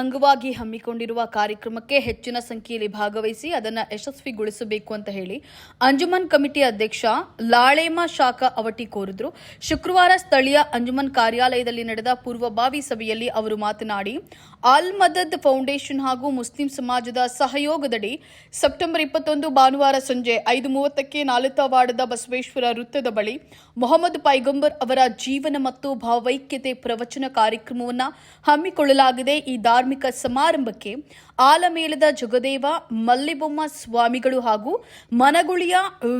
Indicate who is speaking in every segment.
Speaker 1: ಅಂಗವಾಗಿ ಹಮ್ಮಿಕೊಂಡಿರುವ ಕಾರ್ಯಕ್ರಮಕ್ಕೆ ಹೆಚ್ಚಿನ ಸಂಖ್ಯೆಯಲ್ಲಿ ಭಾಗವಹಿಸಿ ಅದನ್ನು ಯಶಸ್ವಿಗೊಳಿಸಬೇಕು ಅಂತ ಹೇಳಿ ಅಂಜುಮನ್ ಕಮಿಟಿ ಅಧ್ಯಕ್ಷ ಲಾಳೇಮ ಶಾಖ ಅವಟಿ ಕೋರಿದ್ರು. ಶುಕ್ರವಾರ ಸ್ಥಳೀಯ ಅಂಜುಮನ್ ಕಾರ್ಯಾಲಯದಲ್ಲಿ ನಡೆದ ಪೂರ್ವಭಾವಿ ಸಭೆಯಲ್ಲಿ ಅವರು ಮಾತನಾಡಿ, ಅಲ್ ಮದದ್ ಫೌಂಡೇಶನ್ ಹಾಗೂ ಮುಸ್ಲಿಂ ಸಮಾಜದ ಸಹಯೋಗದಡಿ ಸೆಪ್ಟೆಂಬರ್ ಇಪ್ಪತ್ತೊಂದು ಭಾನುವಾರ ಸಂಜೆ ಐದು ಮೂವತ್ತಕ್ಕೆ ನಾಲತಾವಾಡದ ಬಸವೇಶ್ವರ ವೃತ್ತದ ಬಳಿ ಮೊಹಮ್ಮದ್ ಪೈಗಂಬರ್ ಅವರ ಜೀವನ ಮತ್ತು ಭಾವೈಕ್ಯತೆ ಪ್ರವಚನ ಕಾರ್ಯಕ್ರಮವನ್ನು ಹಮ್ಮಿಕೊಳ್ಳಲಾಗಿದೆ. ಈ ಧಾರ್ಮಿಕ ಸಮಾರಂಭಕ್ಕೆ ಆಲಮೇಲದ ಜಗದೇವ, ಮಲ್ಲಿಬೊಮ್ಮ ಸ್ವಾಮಿಗಳು ಹಾಗೂ ಮನಗುಳಿಯ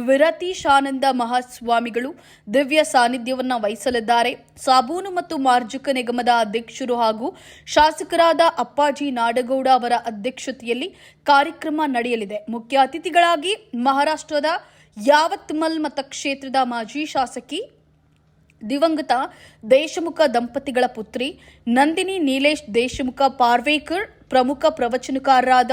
Speaker 1: ವಿರತೀಶಾನಂದ ಮಹಾಸ್ವಾಮಿಗಳು ದಿವ್ಯ ಸಾನ್ನಿಧ್ಯವನ್ನು ವಹಿಸಲಿದ್ದಾರೆ. ಸಾಬೂನು ಮತ್ತು ಮಾರ್ಜುಕ ನಿಗಮದ ಅಧ್ಯಕ್ಷರು ಹಾಗೂ ಶಾಸಕರಾದ ಅಪ್ಪಾಜಿ ನಾಡಗೌಡ ಅವರ ಅಧ್ಯಕ್ಷತೆಯಲ್ಲಿ ಕಾರ್ಯಕ್ರಮ ನಡೆಯಲಿದೆ. ಮುಖ್ಯ ಅತಿಥಿಗಳಾಗಿ ಮಹಾರಾಷ್ಟ್ರದ ಯಾವತ್ಮಲ್ ಮತಕ್ಷೇತ್ರದ ಮಾಜಿ ಶಾಸಕಿ ದಿವಂಗತ ದೇಶಮುಖ ದಂಪತಿಗಳ ಪುತ್ರಿ ನಂದಿನಿ ನೀಲೇಶ್ ದೇಶಮುಖ ಪಾರ್ವೇಕರ್ ಪ್ರಮುಖ ಪ್ರವಚನಕಾರರಾದ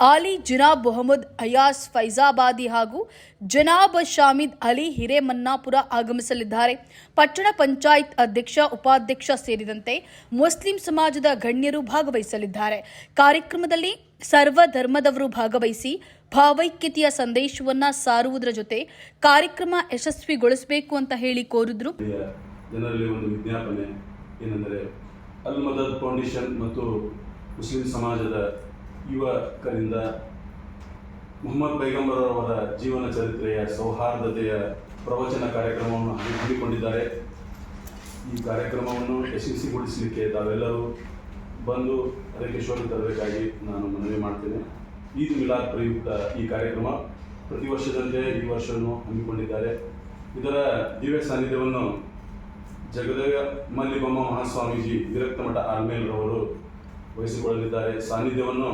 Speaker 1: ಆಲಿ ಜುನಾಬ್ ಮೊಹಮ್ಮದ್ ಅಯಾಸ್ ಫೈಜಾಬಾದಿ ಹಾಗೂ ಜನಾಬ್ ಶಾಮಿದ್ ಅಲಿ ಹಿರೇಮನ್ನಾಪುರ ಆಗಮಿಸಲಿದ್ದಾರೆ. ಪಟ್ಟಣ ಪಂಚಾಯತ್ ಅಧ್ಯಕ್ಷ, ಉಪಾಧ್ಯಕ್ಷ ಸೇರಿದಂತೆ ಮುಸ್ಲಿಂ ಸಮಾಜದ ಗಣ್ಯರು ಭಾಗವಹಿಸಲಿದ್ದಾರೆ. ಕಾರ್ಯಕ್ರಮದಲ್ಲಿ ಸರ್ವ ಧರ್ಮದವರು ಭಾಗವಹಿಸಿ ಭಾವೈಕ್ಯತೆಯ ಸಂದೇಶವನ್ನ ಸಾರುವುದರ ಜೊತೆ ಕಾರ್ಯಕ್ರಮ ಯಶಸ್ವಿಗೊಳಿಸಬೇಕು ಅಂತ ಹೇಳಿ ಕೋರಿದ್ರು.
Speaker 2: ಜನರಲ್ಲಿ ಒಂದು ವಿಜ್ಞಾಪನೆ ಏನೆಂದರೆ ಅಲ್ ಮದದ್ ಫೌಂಡೇಶನ್ ಮತ್ತು ಮುಸ್ಲಿಂ ಸಮಾಜದ ಯುವಕರಿಂದ ಮೊಹಮ್ಮದ್ ಅವರ ಜೀವನ ಚರಿತ್ರೆಯ ಸೌಹಾರ್ದತೆಯ ಪ್ರವಚನ ಕಾರ್ಯಕ್ರಮವನ್ನು ಹಮ್ಮಿ- ಹಮ್ಮಿಕೊಂಡಿದ್ದಾರೆ. ಈ ಕಾರ್ಯಕ್ರಮವನ್ನು ಯಶಸ್ವಿಗೊಳಿಸಲಿಕ್ಕೆ ತಾವೆಲ್ಲರೂ ಬಂದು ಅದಕ್ಕೆ ಶೋಭೆ ತರಬೇಕಾಗಿ ನಾನು ಮನವಿ ಮಾಡ್ತೇನೆ. ಈದ್ ಮಿಲಾದ್ ಪ್ರಯುಕ್ತ ಈ ಕಾರ್ಯಕ್ರಮ ಪ್ರತಿ ವರ್ಷದಂತೆ ಈ ವರ್ಷವನ್ನು ಹಮ್ಮಿಕೊಂಡಿದ್ದಾರೆ. ಇದರ ದಿವ್ಯ ಸಾನ್ನಿಧ್ಯವನ್ನು ಜಗದೇವ ಮಲ್ಲಿಬೊಮ್ಮ ಮಹಾಸ್ವಾಮೀಜಿ ವಿರಕ್ತ ಮಠ ಆಲ್ಮೇಲ್ರವರು ವಹಿಸಿಕೊಳ್ಳಲಿದ್ದಾರೆ. ಸಾನ್ನಿಧ್ಯವನ್ನು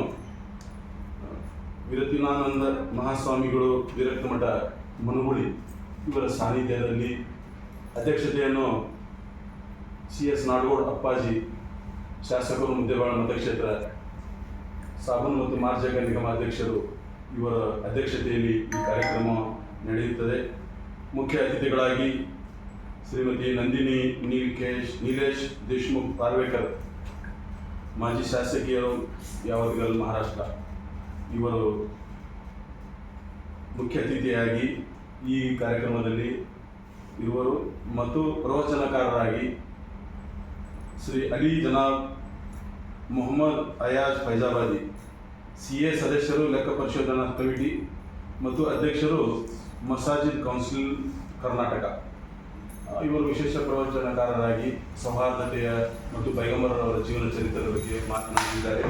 Speaker 2: ವಿರತಿನಾನಂದ ಮಹಾಸ್ವಾಮಿಗಳು ವಿರಕ್ತ ಮಠ ಮನುಗುಳಿ ಇವರ ಸಾನ್ನಿಧ್ಯದಲ್ಲಿ ಅಧ್ಯಕ್ಷತೆಯನ್ನು ಸಿ ಎಸ್ ನಾಡಗೌಡ ಅಪ್ಪಾಜಿ ಶಾಸಕರು ಮುದ್ದೇಬಾಳ ಮತಕ್ಷೇತ್ರ, ಸಾಬೂನು ಮತ್ತು ಮಾರ್ಜಕ ನಿಗಮ ಅಧ್ಯಕ್ಷರು ಇವರ ಅಧ್ಯಕ್ಷತೆಯಲ್ಲಿ ಈ ಕಾರ್ಯಕ್ರಮ ನಡೆಯುತ್ತದೆ. ಮುಖ್ಯ ಅತಿಥಿಗಳಾಗಿ ಶ್ರೀಮತಿ ನಂದಿನಿ, ನೀಲ್ಕೇಶ್, ನೀಲೇಶ್ ದೇಶ್ಮುಖ್ ಪಾರ್ವೇಕರ್, ಮಾಜಿ ಶಾಸಕಿಯರು ಯಾವಾಗಲ್ ಮಹಾರಾಷ್ಟ್ರ, ಇವರು ಮುಖ್ಯ ಅತಿಥಿಯಾಗಿ ಈ ಕಾರ್ಯಕ್ರಮದಲ್ಲಿ ಇರುವರು ಮತ್ತು ಪ್ರವಚನಕಾರರಾಗಿ ಶ್ರೀ ಅಲಿ ಜನಾಬ್ ಮೊಹಮ್ಮದ್ ಅಯಾಜ್ ಫೈಜಾಬಾದಿ, ಸಿ ಎ ಸದಸ್ಯರು ಲೆಕ್ಕ ಪರಿಶೋಧನಾ ಕಮಿಟಿ ಮತ್ತು ಅಧ್ಯಕ್ಷರು ಮಸಾಜಿದ್ ಕೌನ್ಸಿಲ್ ಕರ್ನಾಟಕ. ಇವರು ವಿಶೇಷ ಪ್ರವಚನಕಾರರಾಗಿ ಸೌಹಾರ್ದತೆಯ ಮತ್ತು ಪೈಗಂಬರವರ ಜೀವನ ಚರಿತ್ರೆ ಬಗ್ಗೆ ಮಾತನಾಡಿದ್ದಾರೆ.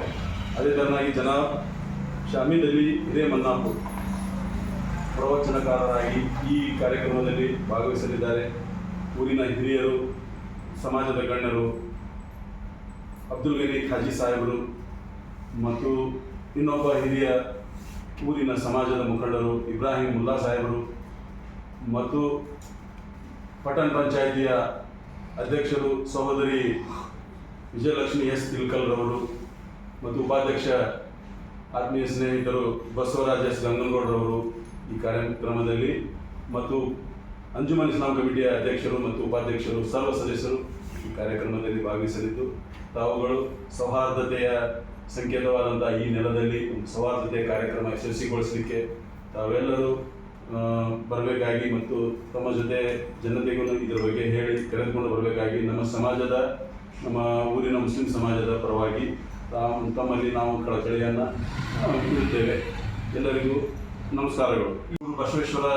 Speaker 2: ಅದೇ ತರನಾಗಿ ಜನಾಬ್ ಶಾಮೀದ್ ಅಲಿ ಹಿರೇಮನ್ನಾಪುರ್ ಪ್ರವಚನಕಾರರಾಗಿ ಈ ಕಾರ್ಯಕ್ರಮದಲ್ಲಿ ಭಾಗವಹಿಸಲಿದ್ದಾರೆ. ಊರಿನ ಹಿರಿಯರು, ಸಮಾಜದ ಗಣ್ಯರು ಅಬ್ದುಲ್ ಗನಿ ಖಾಜಿ ಸಾಹೇಬರು ಮತ್ತು ಇನ್ನೊಬ್ಬ ಹಿರಿಯ ಊರಿನ ಸಮಾಜದ ಮುಖಂಡರು ಇಬ್ರಾಹಿಂ ಮುಲ್ಲಾ ಸಾಹೇಬರು ಮತ್ತು ಪಟ್ಟಣ ಪಂಚಾಯಿತಿಯ ಅಧ್ಯಕ್ಷರು ಸಹೋದರಿ ವಿಜಯಲಕ್ಷ್ಮಿ ಎಸ್ ತಿಲ್ಕಲ್ರವರು ಮತ್ತು ಉಪಾಧ್ಯಕ್ಷ ಆತ್ಮೀಯ ಸ್ನೇಹಿತರು ಬಸವರಾಜ್ ಎಸ್ ಗಂಗನಗೌಡರವರು ಈ ಕಾರ್ಯಕ್ರಮದಲ್ಲಿ ಮತ್ತು ಅಂಜುಮನ್ ಇಸ್ಲಾಂ ಕಮಿಟಿಯ ಅಧ್ಯಕ್ಷರು ಮತ್ತು ಉಪಾಧ್ಯಕ್ಷರು, ಸರ್ವ ಸದಸ್ಯರು ಕಾರ್ಯಕ್ರಮದಲ್ಲಿ ಭಾಗವಹಿಸಲಿದ್ದು, ತಾವುಗಳು ಸೌಹಾರ್ದತೆಯ ಸಂಕೇತವಾದಂತಹ ಈ ನೆಲದಲ್ಲಿ ಒಂದು ಸೌಹಾರ್ದತೆಯ ಕಾರ್ಯಕ್ರಮ ಯಶಸ್ವಿಗೊಳಿಸಲಿಕ್ಕೆ ತಾವೆಲ್ಲರೂ ಬರಬೇಕಾಗಿ ಮತ್ತು ತಮ್ಮ ಜೊತೆ ಜನತೆಗೂ ಇದರ ಬಗ್ಗೆ ಹೇಳಿ ಕರೆದುಕೊಂಡು ಬರಬೇಕಾಗಿ ನಮ್ಮ ಸಮಾಜದ, ನಮ್ಮ ಊರಿನ ಮುಸ್ಲಿಂ ಸಮಾಜದ ಪರವಾಗಿ ತಮ್ಮಲ್ಲಿ ನಾವು ಕಳಕಳಿಯನ್ನು ಇರುತ್ತೇವೆ ಎಲ್ಲರಿಗೂ ನಮಸ್ಕಾರಗಳು. ಬಸವೇಶ್ವರ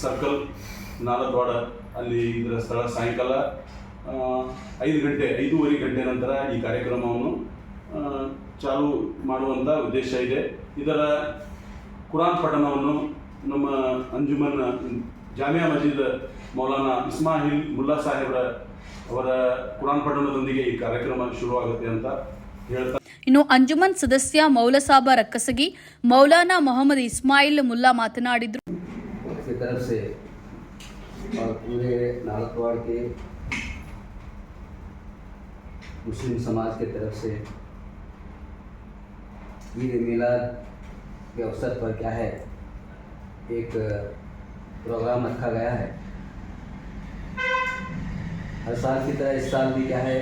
Speaker 2: ಸರ್ಕಲ್ ನಾಲದ್ವಾಡ ಅಲ್ಲಿ ಇದರ ಸ್ಥಳ ಸಾಯಂಕಾಲ. ಐದು ಗಂಟೆ ಐದೂವರೆ ಗಂಟೆ ನಂತರ ಈ ಕಾರ್ಯಕ್ರಮವನ್ನು ಚಾಲು ಮಾಡುವಂಥ ಉದ್ದೇಶ ಇದೆ. ಇದರ ಕುರಾನ್ ಪಠಣವನ್ನು ನಮ್ಮ ಅಂಜುಮನ್ ಜಾಮಿಯಾ ಮಜೀದ್ ಮೌಲಾನಾ ಇಸ್ಮಾಹಿಲ್ ಮುಲ್ಲಾ ಸಾಹೇಬ್ರ ಅವರ ಕುರಾನ್ ಪಠಣದೊಂದಿಗೆ ಈ ಕಾರ್ಯಕ್ರಮ ಶುರುವಾಗುತ್ತೆ ಅಂತ ಹೇಳ್ತಾ
Speaker 1: ಇನ್ನು ಅಂಜುಮನ್ ಸದಸ್ಯ ಮೌಲಸಾಬ ರಕ್ಕಸಗಿ ಮೌಲಾನಾ ಮೊಹಮ್ಮದ್ ಇಸ್ಮಾಯಿಲ್ ಮುಲ್ಲಾ ಮಾತನಾಡಿದ್ರು.
Speaker 3: मुस्लिम समाज के तरफ़ से ईद मिलाद के अवसर पर क्या है? एक प्रोग्राम रखा गया है। हर साल की तरह इस साल भी क्या है?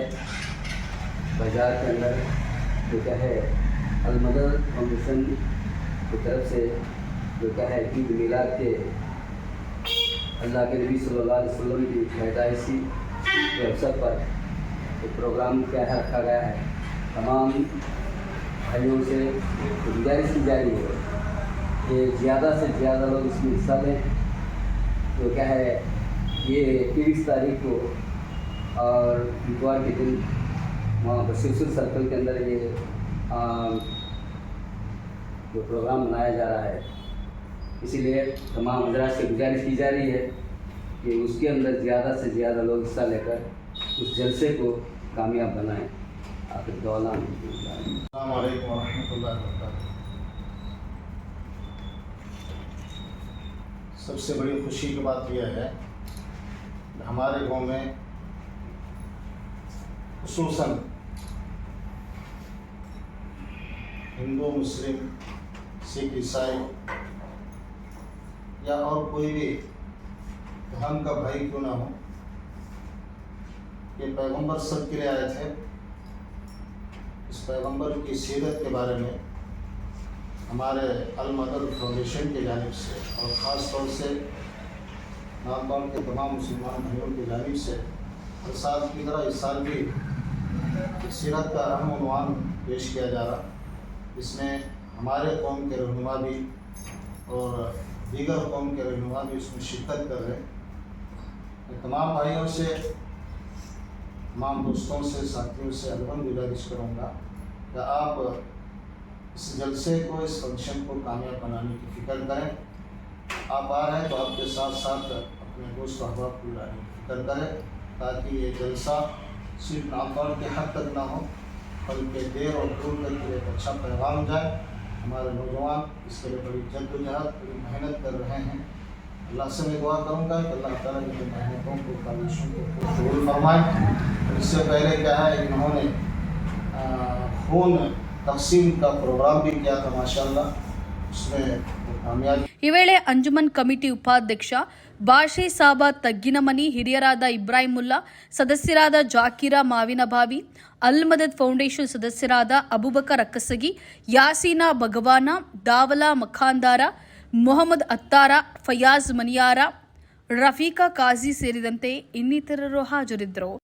Speaker 3: बाज़ार के अंदर जो क्या है अल मदर फाउंडेशन की तरफ़ से जो क्या है, ईद मिलाद के अल्लाह के नबी सल्लल्लाहु अलैहि वसल्लम की पैदाइशी के अवसर पर एक प्रोग्राम क्या रखा गया है। तमाम भाइयों से गुजारिश की जा रही है कि ज़्यादा से ज़्यादा लोग इसमें हिस्सा लें। जो क्या है ये तेईस तारीख को और इतवार के दिन वहाँ पर बशीरसुर सर्कल के अंदर ये आ, जो प्रोग्राम मनाया जा रहा है। इसीलिए तमाम हजरात से गुजारिश की जा रही है कि उसके अंदर ज़्यादा से ज़्यादा लोग हिस्सा लेकर उस जलसे को कामयाब बनाएँ। आखिर
Speaker 4: वबरकातुहू। सबसे बड़ी खुशी की बात यह है हमारे गाँव में खसूसन हिंदू, मुस्लिम, सिख, ईसाई या और कोई भी धर्म का भाई क्यों ना हो ये पैगंबर सब के लिए आए थे। इस पैगंबर की सीरत के बारे में हमारे अल मदद फाउंडेशन की जानब से और ख़ास तौर से नागौर के तमाम मुसलमान भाइयों की जानिब से हर साल की तरह इस साल भी सीरत का अहम उनवान पेश किया जा रहा इसमें हमारे कौम के रहनुमा भी और दीगर कौम के रहनुमा भी इसमें शिरकत कर रहे हैं। तमाम भाइयों से तमाम दोस्तों से, साथियों से अलवन गुजारिश करूँगा कि आप इस जलसे को, इस फ़ंक्शन को कामयाब बनाने की फ़िक्र करें। आप आ रहे हैं तो आपके साथ साथ अपने दोस्त अहबाब को लाने की फ़िक्र करें, ताकि ये जलसा सिर्फ़ नामदार के हद तक ना हो, बल्कि देर और दूर तक के लिए एक अच्छा पैगाम जाए। हमारे नौजवान, इसके लिए बड़ी जद्दोजहद बड़ी मेहनत कर रहे हैं। अल्लाह से मैं दुआ करूँगा कि अल्लाह ताला इनकी मेहनतों को काविशों को कबूल फरमाए और इससे पहले क्या है इन्होंने आ, खून तकसीम का प्रोग्राम भी किया था माशाल्लाह उसमें वो कामयाबी
Speaker 1: ಈ ವೇಳೆ ಅಂಜುಮನ್ ಕಮಿಟಿ ಉಪಾಧ್ಯಕ್ಷ ಬಾಷೆ ಸಾಬಾ ತಗ್ಗಿನಮನಿ ಹಿರಿಯರಾದ ಇಬ್ರಾಹಿಮುಲ್ಲಾ ಸದಸ್ಯರಾದ ಜಾಕೀರಾ ಮಾವಿನಭಾವಿ ಅಲ್ ಮದದ್ ಫೌಂಡೇಶನ್ ಸದಸ್ಯರಾದ ಅಬುಬಕರ್ ಅಕ್ಕಸಗಿ ಯಾಸೀನಾ ಭಗವಾನ ದಾವಲಾ ಮಖಾಂದಾರ ಮೊಹಮ್ಮದ್ ಅತ್ತಾರ ಫಯಾಜ್ ಮನಿಯಾರ ರಫೀಕಾ ಕಾಜಿ ಸೇರಿದಂತೆ ಇನ್ನಿತರರು ಹಾಜರಿದ್ದರು.